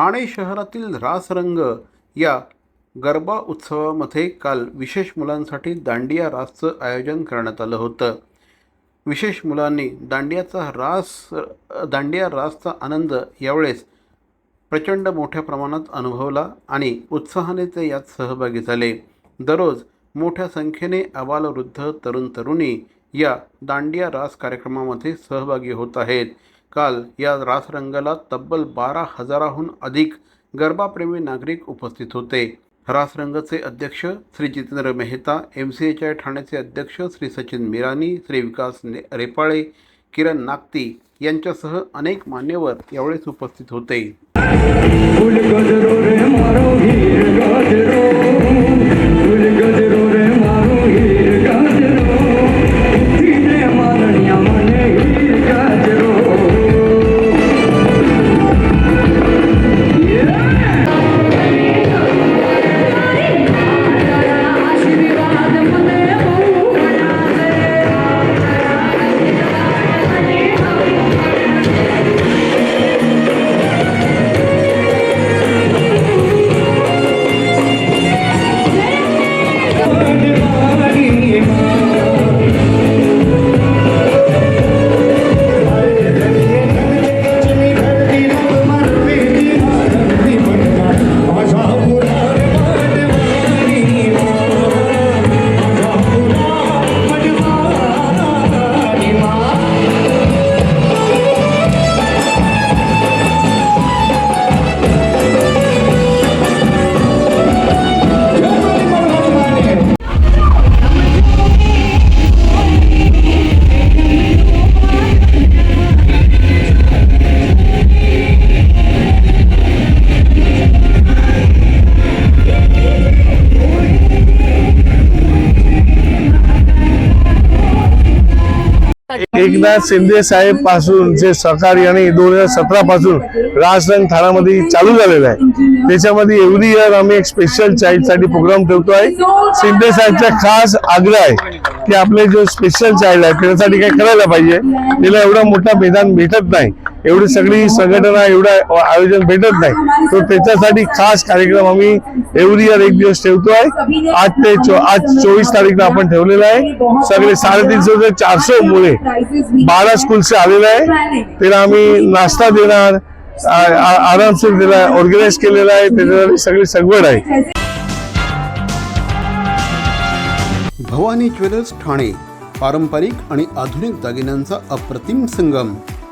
ठाणे शहरातील रासरंग या गरबा उत्सवामध्ये काल विशेष मुलांसाठी दांडिया रासचं आयोजन करण्यात आलं होतं. विशेष मुलांनी दांडियाचा रास दांडिया रासचा आनंद यावेळेस प्रचंड मोठ्या प्रमाणात अनुभवला आणि उत्साहाने ते यात सहभागी झाले. दररोज मोठ्या संख्येने अबालवृद्ध तरुण तरुणी या दांडिया रास कार्यक्रमामध्ये सहभागी होत आहेत. काल या रासरंगाला तब्बल बारा हजाराहून अधिक गरबाप्रेमी नागरिक उपस्थित होते. रासरंगचे अध्यक्ष Shri Jitendra Mehta M C H I ठाण्याचे अध्यक्ष श्री सचिन मिरानी श्री विकास ने रेपाळे किरण नागती यांच्यासह अनेक मान्यवर यावेळेस उपस्थित होते. एकनाथ शिंदे साहेबपासून जे सरकारी आणि दोन हजार सतरा पासून राजरंग ठाण्यामध्ये चालू झालेलं आहे. त्याच्यामध्ये एव्हरी इयर आम्ही एक स्पेशल चाइल्डसाठी प्रोग्राम ठेवतो आहे. शिंदे साहेबचा खास आग्रह आहे की आपले जो स्पेशल चाइल्ड आहे त्याच्यासाठी काय करायला पाहिजे. त्याला एवढा मोठा मैदान भेटत नाही. एवढी सगळी संघटना एवढं आयोजन भेटत नाही. तर त्याच्यासाठी खास कार्यक्रम आम्ही एव्हरी इयर एक दिवस ठेवतो आहे. आज ते चो- आज चोवीस तारीखला आपण ठेवलेलं आहे. सगळे साडेतीनशे ते चारशे मुले बारा स्कूलचे आलेले आहे. त्याला आम्ही नाश्ता देणार आरामशीर त्याला ऑर्गनाईज केलेला आहे. त्याच्यासाठी सगळी सगवड आहे. भवानी ज्वेलर्स ठाणे पारंपरिक आणि आधुनिक दागिन्यांचा अप्रतिम संगम.